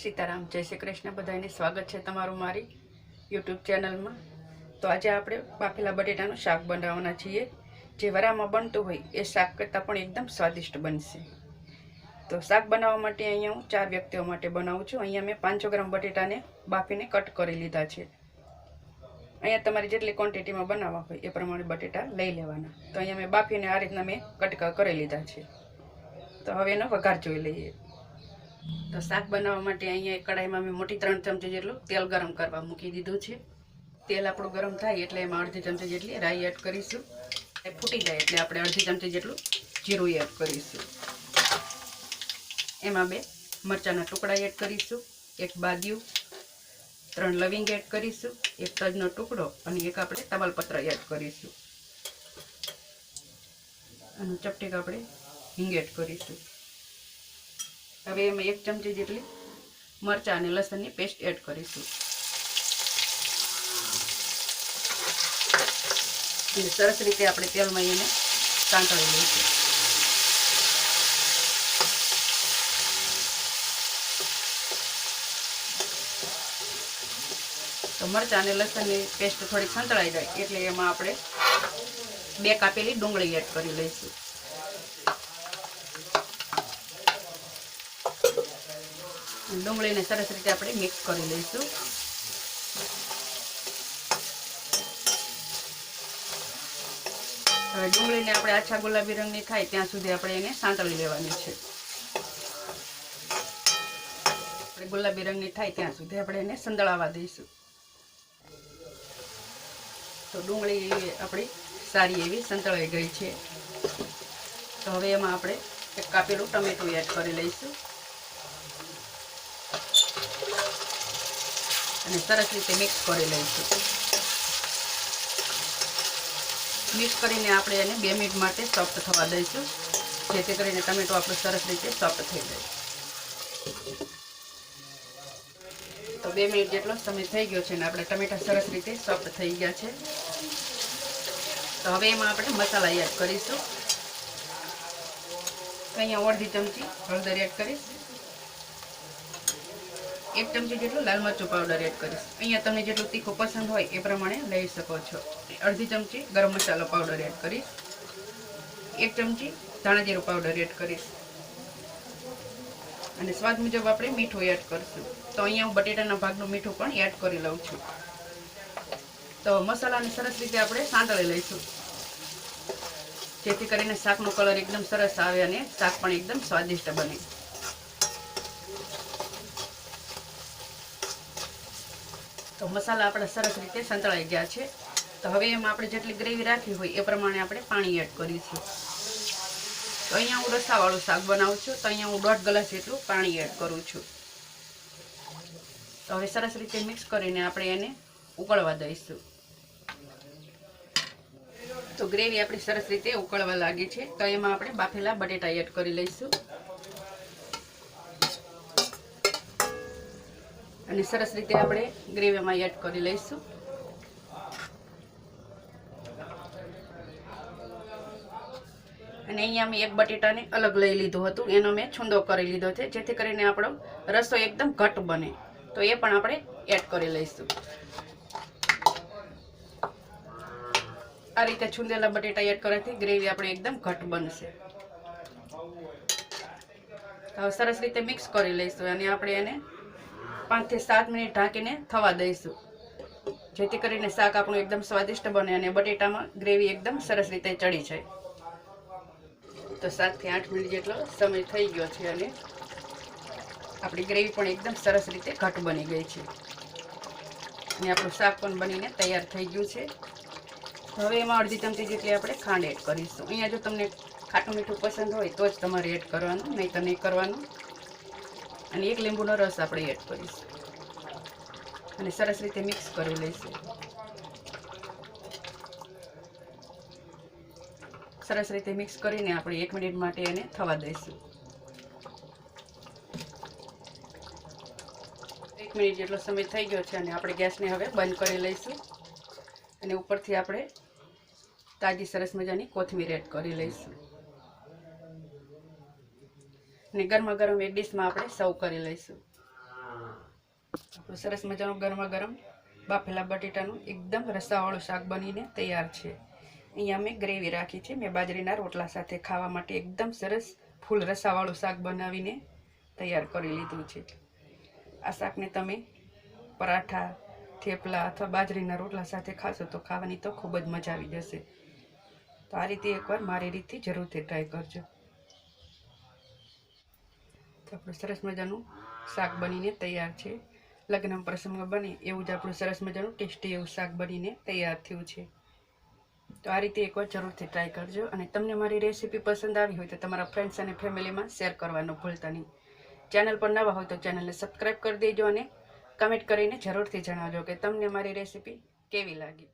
સીતારામ, જય શ્રી કૃષ્ણ બધાને સ્વાગત છે તમારું મારી યુટ્યુબ ચેનલમાં. તો આજે આપણે બાફેલા બટેટાનું શાક બનાવવાના છીએ. જે વરામાં બનતું હોય એ શાક કરતાં પણ એકદમ સ્વાદિષ્ટ બનશે. તો શાક બનાવવા માટે અહીંયા હું ચાર વ્યક્તિઓ માટે બનાવું છું. અહીંયા મેં પાંચસો ગ્રામ બટેટાને બાફીને કટ કરી લીધા છે. અહીંયા તમારી જેટલી ક્વોન્ટિટીમાં બનાવવા હોય એ પ્રમાણે બટેટા લઈ લેવાના. તો અહીંયા મેં બાફીને આ રીતના મેં કટકા કરી લીધા છે. તો હવે એનો વઘાર જોઈ લઈએ. તો શાક બનાવવા માટે અહીંયા કડાઈમાં મેં મોટી ત્રણ ચમચી જેટલું તેલ ગરમ કરવા મૂકી દીધું છે. તેલ આપણું ગરમ થાય એટલે એમાં અડધી ચમચી જેટલી રાઈ એડ કરીશું. એ ફૂટી જાય એટલે આપણે અડધી ચમચી જેટલું જીરું એડ કરીશું. એમાં બે મરચાંના ટુકડા એડ કરીશું, એક બાદિયું ત્રણ લવિંગ એડ કરીશું, એક તજનો ટુકડો અને એક આપણે તમાલપત્ર એડ કરીશું. અને ચપટીક આપણે હિંગ એડ કરીશું. હવે એમાં એક ચમચી જેટલી મરચાં અને લસણની પેસ્ટ એડ કરીશું. અને સરસ રીતે આપણે તેલમાં એને સાંકળી લઈશું. તો મરચાં અને લસણની પેસ્ટ થોડીક સંતળાઈ જાય એટલે એમાં આપણે બે કાપેલી ડુંગળી એડ કરી લઈશું. ડુંગળીને સરસ રીતે આપણે મિક્સ કરી લઈશું. હવે ડુંગળીને આપણે આછા ગુલાબી રંગની થાય ત્યાં સુધી આપણે એને સાંતળી લેવાની છે. આપણે ગુલાબી રંગની થાય ત્યાં સુધી આપણે એને સંદળાવા દઈશું. તો ડુંગળી આપણી સારી એવી સંતળાઈ ગઈ છે. તો હવે એમાં આપણે એક કાપેલું ટમેટું એડ કરી લઈશું. અને સરસ રીતે મિક્સ કરી લઈશું. મિક્સ કરીને આપણે એને બે મિનિટ માટે સોફ્ટ થવા દઈશું. જેથી કરીને ટમેટો આપણું સરસ રીતે સોફ્ટ થઈ જાય. તો બે મિનિટ જેટલો સમય થઈ ગયો છે ને આપણે ટમેટા સરસ રીતે સોફ્ટ થઈ ગયા છે. તો હવે એમાં આપણે મસાલા એડ કરીશું. અહીંયા અડધી ચમચી હળદર એડ કરીશ. એક ચમચી જેટલું લાલ મરચું પાવડર એડ કરીશ. અહીંયા તમને જેટલું તીખું પસંદ હોય એ પ્રમાણે લઈ શકો છો. અડધી ચમચી ગરમ મસાલો પાવડર એડ કરીશ. એક ચમચી ધાણા જીરું પાવડર એડ કરીશ. અને સ્વાદ મુજબ આપણે મીઠું એડ કરીશું. તો અહીંયા હું બટેટાના ભાગનું મીઠું પણ એડ કરી લઉં છું. તો મસાલાને સરસ રીતે આપણે સાંતળી લઈશું. જેથી કરીને શાકનો કલર એકદમ સરસ આવે અને શાક પણ એકદમ સ્વાદિષ્ટ બને. તો મસાલા આપણા સરસ રીતે સંતળાઈ ગયા છે. તો હવે એમાં આપણે જેટલી ગ્રેવી રાખી હોય એ પ્રમાણે આપણે પાણી એડ કરીશું. તો અહીંયા હું રસાવાળું શાક બનાવું છું. તો અહીંયા હું દોઢ ગ્લાસ જેટલું પાણી એડ કરું છું. તો હવે સરસ રીતે મિક્સ કરીને આપણે એને ઉકળવા દઈશું. તો ગ્રેવી આપણી સરસ રીતે ઉકળવા લાગી છે. તો એમાં આપણે બાફેલા બટેટા એડ કરી લઈશું. અને સરસ રીતે આપણે ગ્રેવીમાં એડ કરી લઈશું. અને અહીંયા મેં એક બટેટાને અલગ લઈ લીધું હતું. એનો મેં છૂંદો કરી લીધો છે, જેથી કરીને આપણો રસો એકદમ ઘટ બને. તો એ પણ આપણે એડ કરી લઈશું. આ રીતે છૂંદેલા બટેટા એડ કરવાથી ગ્રેવી આપણે એકદમ ઘટ બનશે. સરસ રીતે મિક્સ કરી લઈશું અને આપણે એને પાંચથી સાત મિનિટ ઢાંકીને થવા દઈશું. જેથી કરીને શાક આપણું એકદમ સ્વાદિષ્ટ બને અને બટેટામાં ગ્રેવી એકદમ સરસ રીતે ચડી જાય. તો સાતથી આઠ મિનિટ જેટલો સમય થઈ ગયો છે અને આપણી ગ્રેવી પણ એકદમ સરસ રીતે ઘટ બની ગઈ છે. અને આપણું શાક પણ બનીને તૈયાર થઈ ગયું છે. હવે એમાં અડધી ચમચી જેટલી આપણે ખાંડ એડ કરીશું. અહીંયા જો તમને ખાટું મીઠું પસંદ હોય તો જ તમારે એડ કરવાનું, નહીં તો નહીં કરવાનું. અને એક લીંબુનો રસ આપણે એડ કરીશું. અને સરસ રીતે મિક્સ કરી લઈશું. સરસ રીતે મિક્સ કરીને આપણે એક મિનિટ માટે એને થવા દઈશું. એક મિનિટ જેટલો સમય થઈ ગયો છે અને આપણે ગેસને હવે બંધ કરી લઈશું. અને ઉપરથી આપણે તાજી સરસ મજાની કોથમીર એડ કરી લઈશું. અને ગરમા ગરમ એક ડીશમાં આપણે સર્વ કરી લઈશું. આપણું સરસ મજાનું ગરમા ગરમ બાફેલા બટેટાનું એકદમ રસાવાળું શાક બનીને તૈયાર છે. અહીંયા મેં ગ્રેવી રાખી છે. મેં બાજરીના રોટલા સાથે ખાવા માટે એકદમ સરસ ફૂલ રસાવાળું શાક બનાવીને તૈયાર કરી લીધું છે. આ શાકને તમે પરાઠા, થેપલા અથવા બાજરીના રોટલા સાથે ખાશો તો ખાવાની તો ખૂબ જ મજા આવી જશે. તો આ રીતે એકવાર મારી રીતથી જરૂરથી ટ્રાય કરજો. આપણું સરસ મજાનું શાક બનીને તૈયાર છે. લગ્ન પ્રસંગમાં બને એવું જ આપણું સરસ મજાનું ટેસ્ટી એવું શાક બનીને તૈયાર થયું છે. તો આ રીતે એકવાર જરૂરથી ટ્રાય કરજો અને તમને મારી રેસીપી પસંદ આવી હોય તો તમારા ફ્રેન્ડ્સ અને ફેમિલીમાં શેર કરવાનું ભૂલતા નહીં. ચેનલ પર નવા હોય તો ચેનલને સબસ્ક્રાઈબ કરી દેજો અને કમેન્ટ કરીને જરૂરથી જણાવજો કે તમને મારી રેસીપી કેવી લાગી.